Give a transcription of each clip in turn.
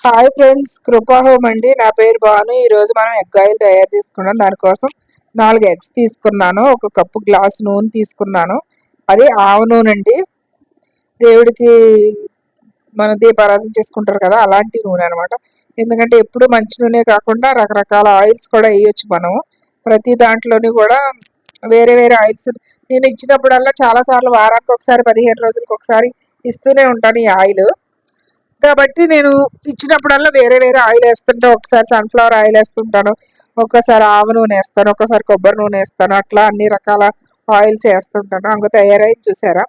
Hi friends కృపా home అండి. నా పేరు భాను. ఈ రోజు మనం ఎగ్ ఆయిల్ తయారు చేసుకున్నాం. దానికోసం నాలుగు ఎగ్స్ తీసుకున్నాను. ఒక కప్పు గ్లాస్ నూనె తీసుకున్నాను. అది ఆవు నూనె అండి. దేవుడికి మన దీపారాధన చేసుకుంటారు కదా అలాంటి నూనె అనమాట ఎందుకంటే ఎప్పుడు మంచి నూనె కాకుండా రకరకాల ఆయిల్స్ కూడా వేయొచ్చు మనం ప్రతి దాంట్లోని కూడా వేరే వేరే ఆయిల్స్ నేను ఇచ్చినప్పుడల్లా చాలా సార్లు వారానికి ఒకసారి పదిహేను రోజులకు ఒకసారి ఇస్తూనే ఉంటాను ఈ ఆయిల్. కాబట్టి నేను ఇచ్చినప్పుడల్లా వేరే వేరే ఆయిల్ వేస్తుంటే. ఒకసారి సన్ఫ్లవర్ ఆయిల్ వేస్తుంటాను. ఒకసారి ఆవ నూనె వేస్తాను. ఒకసారి కొబ్బరి నూనె వేస్తాను. అట్లా అన్ని రకాల ఆయిల్స్ వేస్తుంటాను. అంక తయారై చూసారా?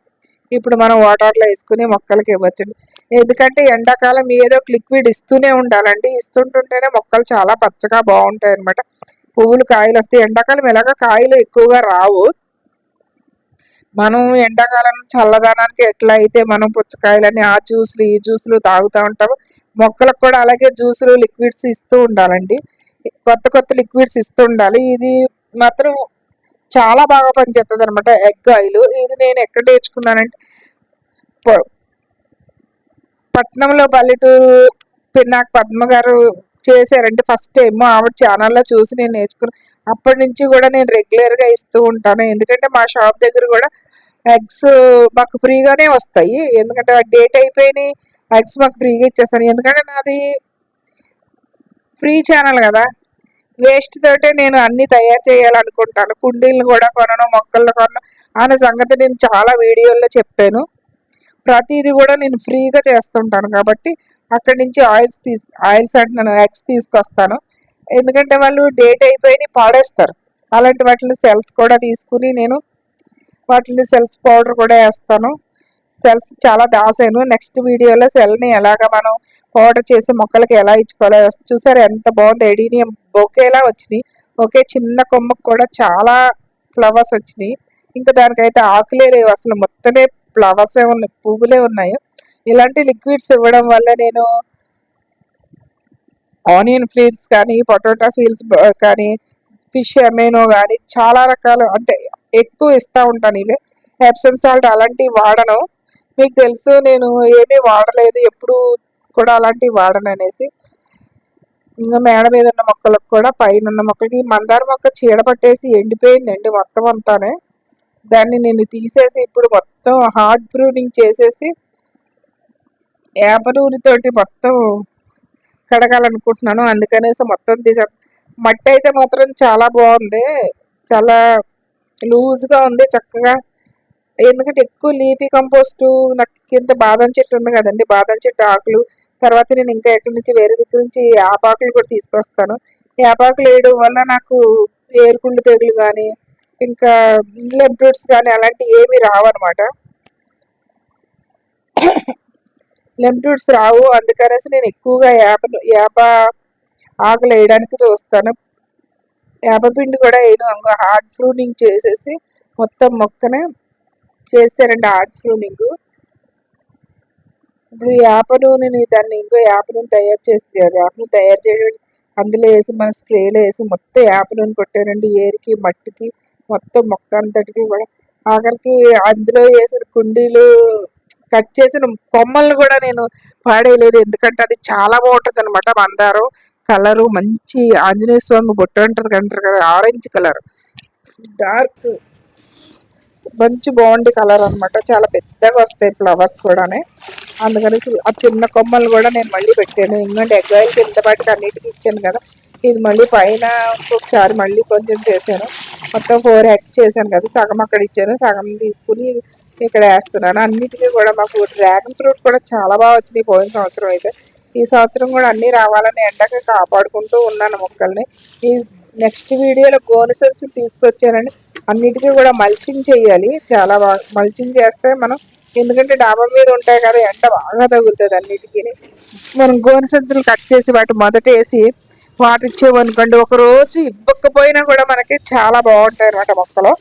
ఇప్పుడు మనం వాటర్లో వేసుకుని మొక్కలకి ఇవ్వచ్చు. ఎందుకంటే ఎండాకాలం ఏదో ఒక లిక్విడ్ ఇస్తూనే ఉండాలండి. ఇస్తుంటుంటేనే మొక్కలు చాలా పచ్చగా బాగుంటాయి అనమాట పువ్వులు కాయలు వస్తాయి. ఎండాకాలం ఎలాగ కాయలు ఎక్కువగా రావు. మనం ఎండాకాలం చల్లదనానికి ఎట్లా అయితే మనం పుచ్చకాయలని ఆ జ్యూస్లు ఈ జ్యూస్లు తాగుతూ ఉంటాము మొక్కలకు కూడా అలాగే జ్యూసులు లిక్విడ్స్ ఇస్తూ ఉండాలండి. కొత్త కొత్త లిక్విడ్స్ ఇస్తూ ఉండాలి. ఇది మాత్రం చాలా బాగా పనిచేస్తుంది అనమాట ఎగ్ ఆయిల్. ఇది నేను ఎక్కడ నేర్చుకున్నానంటే పట్నంలో పల్లెటూరు పిన్నాక్ పద్మ గారు చేశారంటే ఫస్ట్ టైం ఆవిడ ఛానల్లో చూసి నేను నేర్చుకున్నాను అప్పటి నుంచి కూడా నేను రెగ్యులర్గా ఇస్తూ ఉంటాను. ఎందుకంటే మా షాప్ దగ్గర కూడా ఎగ్స్ మాకు ఫ్రీగానే వస్తాయి. ఎందుకంటే డేట్ అయిపోయినాయి ఎగ్స్ మాకు ఫ్రీగా ఇచ్చేస్తాను. ఎందుకంటే నాది ఫ్రీ ఛానల్ కదా. వేస్ట్ తోటే నేను అన్ని తయారు చేయాలనుకుంటాను. కుండీలను కూడా కొనను మొక్కలను కొనను అనే సంగతి నేను చాలా వీడియోల్లో చెప్పాను. ప్రతిదీ కూడా నేను ఫ్రీగా చేస్తుంటాను కాబట్టి అక్కడి నుంచి ఆయిల్స్ తీసు ఆయిల్స్ అంటున్నాను ఎగ్స్ తీసుకొస్తాను. ఎందుకంటే వాళ్ళు డేట్ అయిపోయి పాడేస్తారు. అలాంటి వాటిని సెల్స్ కూడా తీసుకుని నేను వాటిని సెల్స్ పౌడర్ కూడా వేస్తాను. సెల్స్ చాలా దాసాను. నెక్స్ట్ వీడియోలో సెల్ని ఎలాగ మనం పౌడర్ చేసి మొక్కలకి ఎలా ఇచ్చుకోవాలో చూసారు? ఎంత బాగుంది. ఎడీనియం బొకేలా వచ్చినాయి. ఒకే చిన్న కొమ్మకు కూడా చాలా ఫ్లవర్స్ వచ్చినాయి. ఇంకా దానికైతే ఆకులే లేవు. అసలు మొత్తమే ఫ్లవర్సే ఉన్నాయి. పువ్వులే ఉన్నాయి. ఇలాంటి లిక్విడ్స్ ఇవ్వడం వల్ల నేను ఆనియన్ ఫీల్స్ కానీ పొటాటో ఫీల్స్ కానీ ఫిష్ ఎమేనో కానీ చాలా రకాలు అంటే ఎక్కువ ఇస్తూ ఉంటాను ఇవే. ఎప్సమ్ సాల్ట్ అలాంటివి వాడను. మీకు తెలుసు నేను ఏమీ వాడలేదు ఎప్పుడు కూడా అలాంటివి వాడను అనేసి. ఇంకా మేడ మీద ఉన్న మొక్కలకు కూడా పైన ఉన్న మొక్కకి మందార మొక్క చీడ పట్టేసి ఎండిపోయిందండి మొత్తం అంతానే. దాన్ని నేను తీసేసి ఇప్పుడు మొత్తం హార్డ్ బ్రూనింగ్ చేసేసి వేప మొత్తం కడగాలనుకుంటున్నాను. అందుకనేసి మొత్తం తీసా మట్టి అయితే మాత్రం చాలా బాగుంది. చాలా లూజ్గా ఉంది చక్కగా. ఎందుకంటే ఎక్కువ లీఫీ కంపోస్టు నాకు కింద బాదం చెట్టు ఉంది కదండి. బాదం చెట్టు ఆకులు. తర్వాత నేను ఇంకా ఎక్కడి నుంచి వేరే దగ్గర నుంచి ఆపాకులు కూడా తీసుకొస్తాను. ఆపాకులు వేయడం వల్ల నాకు ఏరుకుండు తెగులు కానీ ఇంకా లెంప్రూట్స్ కానీ అలాంటివి ఏమి రావన్నమాట. లిమిటెడ్స్ రావు. అందుకనేసి నేను ఎక్కువగా యాప యాప ఆకులు వేయడానికి చూస్తాను వేపపిండి కూడా వేయను. హార్డ్ ప్రూనింగ్ చేసేసి మొత్తం మొక్కనే చేస్తారండి హార్డ్ ప్రూనింగ్ ఇప్పుడు వేప నూనెని దాన్ని ఇంకో వేప నూనె తయారు చేసి వేప నూనె తయారు చేయడం అందులో వేసి మన స్ప్రేలో వేసి మొత్తం వేప నూనె కొట్టానండి. ఏరికి మట్టికి మొత్తం మొక్క అంతటికి కూడా. ఆఖరికి అందులో వేసిన కుండీలు కట్ చేసిన కొమ్మలను కూడా నేను పాడేయలేదు. ఎందుకంటే అది చాలా బాగుంటుంది అనమాట మందారం కలరు మంచి ఆంజనేయ స్వామి బొట్ట ఉంటుంది అంటారు కదా ఆరెంజ్ కలర్. డార్క్ మంచి బాగుంది కలర్ అనమాట చాలా పెద్దగా వస్తాయి ఫ్లవర్స్ కూడానే. అందుకని ఆ చిన్న కొమ్మలు కూడా నేను మళ్ళీ పెట్టాను. ఎందుకంటే ఎగ్గాయలకి ఎంత పాటికి అన్నిటికీ ఇచ్చాను కదా ఇది మళ్ళీ పైన ఒకసారి మళ్ళీ కొంచెం చేశాను. మొత్తం ఫోర్ హ్యాక్స్ చేశాను కదా సగం అక్కడ ఇచ్చాను సగం తీసుకుని ఇక్కడ వేస్తున్నాను. అన్నిటికీ కూడా మాకు డ్రాగన్ ఫ్రూట్ కూడా చాలా బాగా వచ్చినాయి పోయిన సంవత్సరం అయితే. ఈ సంవత్సరం కూడా అన్నీ రావాలని ఎండకి కాపాడుకుంటూ ఉన్నాను మొక్కల్ని. ఈ నెక్స్ట్ వీడియోలో గోనె సంచులు తీసుకొచ్చానండి అన్నిటికీ కూడా మల్చింగ్ చేయాలి. చాలా బాగా మల్చింగ్ చేస్తే మనం ఎందుకంటే డాబా మీద ఉంటాయి కదా ఎండ బాగా తగులుతుంది అన్నిటికీ మనం గోనె సంచులు కట్ చేసి వాటి మొదట వేసి పాటించేవనుకోండి ఒకరోజు ఒక రోజు ఇవ్వకపోయినా కూడా మనకి చాలా బాగుంటాయి అనమాట మొక్కలు.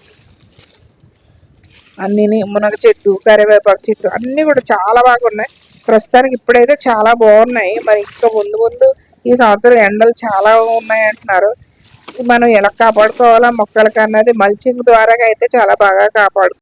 అన్నీ మునగ చెట్టు కరివేపాకు చెట్టు అన్నీ కూడా చాలా బాగున్నాయి. ప్రస్తుతానికి ఇప్పుడైతే చాలా బాగున్నాయి. మరి ఇంకా ముందు ముందు ఈ సంవత్సరం ఎండలు చాలా ఉన్నాయి అంటున్నారు. మనం ఎలా కాపాడుకోవాలా మొక్కలకి అన్నది మల్చింగ్ ద్వారా అయితే చాలా బాగా కాపాడు